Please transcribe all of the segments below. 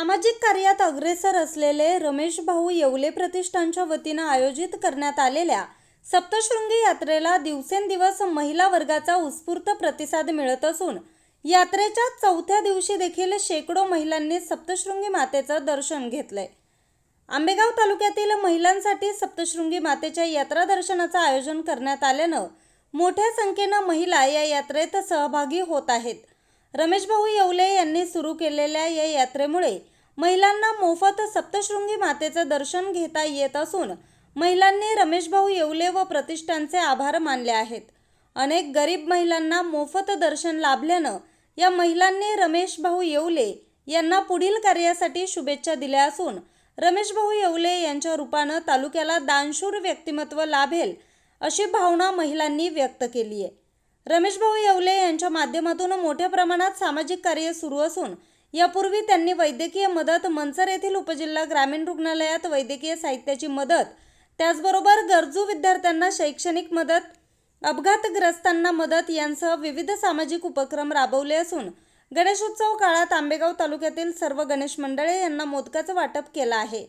सामाजिक कार्यात अग्रेसर असलेले रमेश भाऊ येवले प्रतिष्ठानच्या वतीनं आयोजित करण्यात आलेल्या सप्तशृंगी यात्रेला दिवसेंदिवस महिला वर्गाचा उत्स्फूर्त प्रतिसाद मिळत असून यात्रेच्या चौथ्या दिवशी देखील शेकडो महिलांनी सप्तशृंगी मातेचं दर्शन घेतलंय. आंबेगाव तालुक्यातील महिलांसाठी सप्तशृंगी मातेच्या यात्रा दर्शनाचं आयोजन करण्यात आल्यानं मोठ्या संख्येनं महिला या यात्रेत सहभागी होत आहेत. रमेश भाऊ येवले यांनी सुरू केलेल्या या यात्रेमुळे महिलांना मोफत सप्तशृंगी मातेचं दर्शन घेता येत असून महिलांनी रमेशभाऊ येवले व प्रतिष्ठानचे आभार मानले आहेत. अनेक गरीब महिलांना मोफत दर्शन लाभल्यानं या महिलांनी रमेशभाऊ येवले यांना पुढील कार्यासाठी शुभेच्छा दिल्या असून रमेशभाऊ येवले यांच्या रूपानं तालुक्याला दानशूर व्यक्तिमत्व लाभेल अशी भावना महिलांनी व्यक्त केली आहे रमेशभाऊ येवले यांच्या माध्यमातून मोठ्या प्रमाणात सामाजिक कार्य सुरू असून यापूर्वी त्यांनी वैद्यकीय मदत मंचर येथील उपजिल्हा ग्रामीण रुग्णालयात वैद्यकीय साहित्याची मदत त्याचबरोबर गरजू विद्यार्थ्यांना शैक्षणिक मदत अपघातग्रस्तांना मदत यांसह विविध सामाजिक उपक्रम राबवले असून गणेशोत्सव काळात आंबेगाव तालुक्यातील सर्व गणेश मंडळे यांना मोदकाचं वाटप केलं आहे.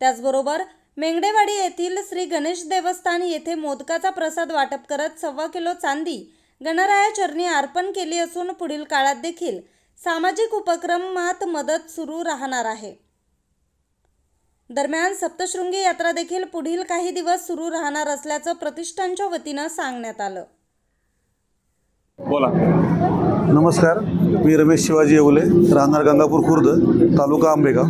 त्याचबरोबर मेंगडेवाडी येथील श्री गणेश देवस्थान येथे मोदकाचा प्रसाद वाटप करत सव्वा किलो चांदी गणरायाचरणी अर्पण केली असून पुढील काळात देखील सामाजिक उपक्रमात मदत सुरू राहणार आहे. दरम्यान सप्तशृंगी यात्रा देखील पुढील काही दिवस सुरू राहणार असल्याचं प्रतिष्ठानच्या वतीनं सांगण्यात आलं. बोला. नमस्कार मी रमेश शिवाजी येवले राहणार गंगापूर खुर्द तालुका आंबेगाव.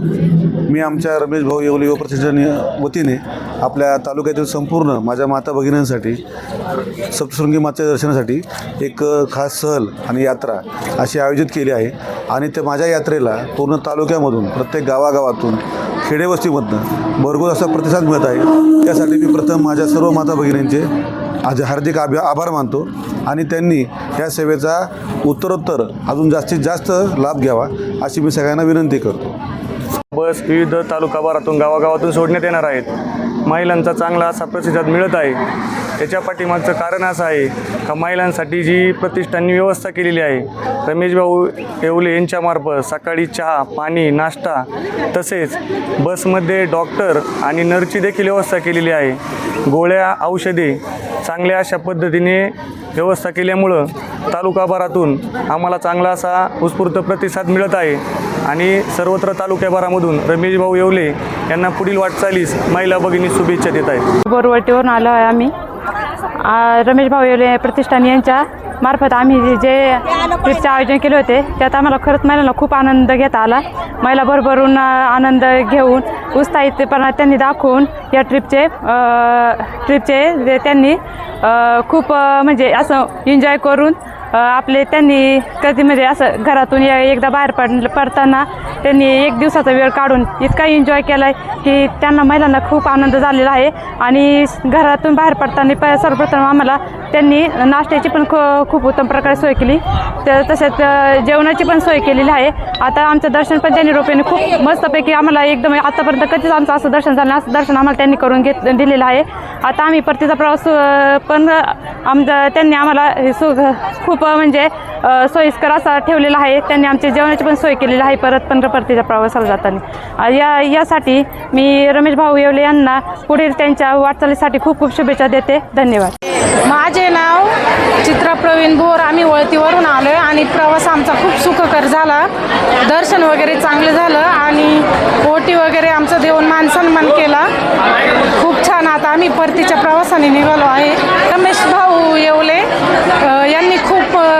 मी आमच्या रमेश भाऊ येवले युवा प्रतिष्ठान वतीने आपल्या तालुक्यातील संपूर्ण माझ्या माता भगिनींसाठी सप्तशृंगी मातेच्या दर्शनासाठी एक खास सहल आणि यात्रा अशी आयोजित केली आहे. आणि त्या माझ्या यात्रेला पूर्ण तालुक्यामधून प्रत्येक गावागावातून खेडेवस्तीमधनं भरघोस असा प्रतिसाद मिळत आहे. त्यासाठी मी प्रथम माझ्या सर्व माता भगिनींचे आज हार्दिक आभ आभार मानतो आणि त्यांनी या सेवेचा उत्तरोत्तर अजून जास्तीत जास्त लाभ घ्यावा अशी मी सगळ्यांना विनंती करतो. बस विविध तालुकाभरातून गावागावातून सोडण्यात येणार आहेत. महिलांचा चांगला असा प्रतिसाद मिळत आहे. त्याच्या पाठीमागचं कारण असं आहे का महिलांसाठी जी प्रतिष्ठाननी व्यवस्था केलेली आहे रमेश भाऊ येवले यांच्यामार्फत सकाळी चहा पाणी नाश्ता तसेच बसमध्ये डॉक्टर आणि नर्सची देखील व्यवस्था केलेली आहे. गोळ्या औषधे चांगल्या अशा पद्धतीने व्यवस्था केल्यामुळं तालुकाभरातून आम्हाला चांगला असा उत्स्फूर्त प्रतिसाद मिळत आहे. आणि सर्वत्र तालुक्याभरामधून रमेश भाऊ येवले यांना पुढील वाटचालीस महिला भगिनी शुभेच्छा देत आहेत. बोरवटीवरून आलो आहे आम्ही. रमेश भाऊ येवले प्रतिष्ठान यांच्या मार्फत आम्ही जे- ट्रिपचे आयोजन केले होते त्यात आम्हाला खरंच महिलांना खूप आनंद घेता आला. महिला भरभरून आनंद घेऊन उत्साहितपणा त्यांनी दाखवून या ट्रिपचे ट्रिपचे त्यांनी खूप म्हणजे असं एन्जॉय करून आपले त्यांनी कधी म्हणजे असं घरातून एकदा बाहेर पड पडताना त्यांनी एक दिवसाचा वेळ काढून इतका एन्जॉय केला आहे की त्यांना महिलांना खूप आनंद झालेला आहे. आणि घरातून बाहेर पडताना प सर्वप्रथम आम्हाला त्यांनी नाश्त्याची पण ख खूप उत्तम प्रकारे सोय केली. तर तसेच जेवणाची पण सोय केलेली आहे. आता आमचं दर्शन पण त्यांनी रोपेने खूप मस्तपैकी आम्हाला एकदम आतापर्यंत कधीच आमचं असं दर्शन झालं असं दर्शन आम्हाला त्यांनी करून घेत दिलेलं आहे. आता आम्ही परतीचा प्रवास पण आमचं त्यांनी आम्हाला हे सु खूप म्हणजे सोयीस्कर असा ठेवलेला आहे. त्यांनी आमच्या जेवणाची पण सोय केलेली आहे परत पंधरा परतीच्या प्रवासाला जाताना. या यासाठी मी रमेश भाऊ येवले यांना पुढील त्यांच्या वाटचालीसाठी खूप खूप शुभेच्छा देते. धन्यवाद. माझे नाव चित्रा प्रवीण भोर आम्ही वळतीवरून आलो आहे आणि प्रवास आमचा खूप सुखकर झाला. दर्शन वगैरे चांगलं झालं आणि ओटी वगैरे आमचं देऊन मान सन्मान केला. खूप छान. आता आम्ही परतीच्या प्रवासाने निघालो आहे. रमेश भाऊ येवले.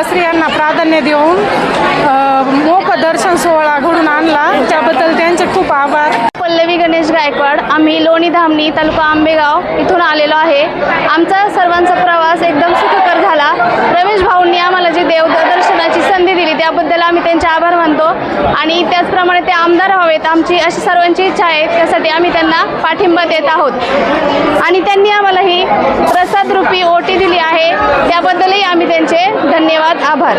स्त्रियांना प्राधान्य देऊन मोक दर्शन सोहळा घडून आणला. त्याबद्दल त्यांचे खूप आभार. पल्लवी गणेश गायकवाड आम्ही लोणी धामणी तालुका आंबेगाव इथून आलेलो आहे. आमचा सर्वांचा प्रवास एकदम सुखकर झाला. रमेश भाऊंनी आम्हाला जी देव दर्शनाची संधी दिली त्याबद्दल आम्ही त्यांचे आभार मानतो. आणि त्याचप्रमाणे ते आमदार व्हावेत आमची अशी सर्वांची इच्छा आहे. त्यासाठी आम्ही त्यांना पाठिंबा देत आहोत. आणि त्यांनी आम्हाला ही प्रसाद रूपी ओटी दिली आहे त्याबद्दलही आम्ही त्यांचे धन्यवाद आभार.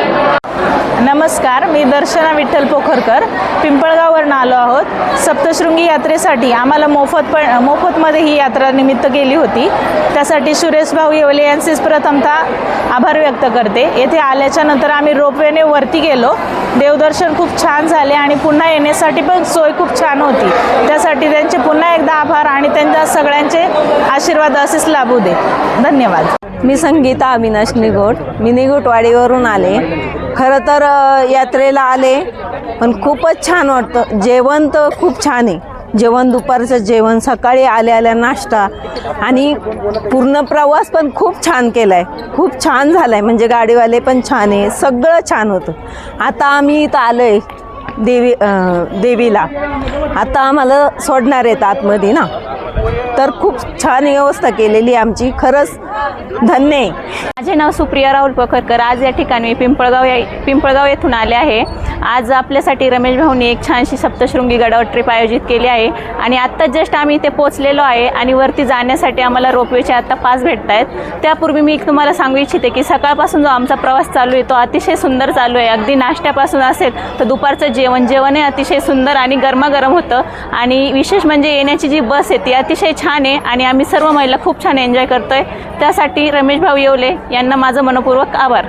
नमस्कार मी दर्शना विठ्ठल पोखरकर. पिंपळगाववरून आलो आहोत. सप्तशृंगी यात्रेसाठी आम्हाला मोफत पण मोफतमध्ये ही यात्रा निमित्त गेली होती. त्यासाठी सुरेश भाऊ येवले यांचेच प्रथमतः आभार व्यक्त करते. येथे आल्याच्यानंतर आम्ही रोपवेने वरती गेलो. देवदर्शन खूप छान झाले आणि पुन्हा येण्यासाठी पण सोय खूप छान होती. त्यासाठी त्यांचे पुन्हा एकदा आभार आणि त्यांच्या सगळ्यांचे आशीर्वाद असेच लाभू दे धन्यवाद. मी संगीता अविनाश निगोट. मी निगोटवाडीवरून आले. खरं तर यात्रेला आले पण खूपच छान वाटतं. जेवण तर खूप छान आहे. जेवण दुपारचं जेवण सकाळी आल्या आल्या नाश्ता आणि पूर्ण प्रवास पण खूप छान केला आहे खूप छान झाला आहे म्हणजे गाडीवाले पण छान आहे. सगळं छान होतं. आता आम्ही इथं आलो आहे देवी देवीला. आता आम्हाला सोडणार आहेत आतमध्ये ना. तर खूप छान व्यवस्था केलेली आहे आमची. खरंच धन्य आहे. माझे नाव सुप्रिया राहुल पखरकर. आज या ठिकाणी मी पिंपळगाव या पिंपळगाव येथून आले आहे. आज आपल्यासाठी रमेश भाऊनी एक छानशी सप्तशृंगी गडावर ट्रिप आयोजित केली आहे. आणि आत्ता जस्ट आम्ही इथे पोचलेलो आहे आणि वरती जाण्यासाठी आम्हाला रोपवेचे आत्ता पास भेटत आहेत त्यापूर्वी मी तुम्हाला सांगू इच्छिते की सकाळपासून जो आमचा प्रवास चालू आहे तो अतिशय सुंदर चालू आहे. अगदी नाश्त्यापासून असेल तर दुपारचं जेवण. जेवणही अतिशय सुंदर आणि गरमागरम होतं. आणि विशेष म्हणजे येण्याची जी बस आहे ती अतिशय छान आहे आणि आम्ही सर्व महिला खूप छान एन्जॉय करतोय. त्यासाठी रमेश भाऊ येवले यांना माझं मनपूर्वक आभार.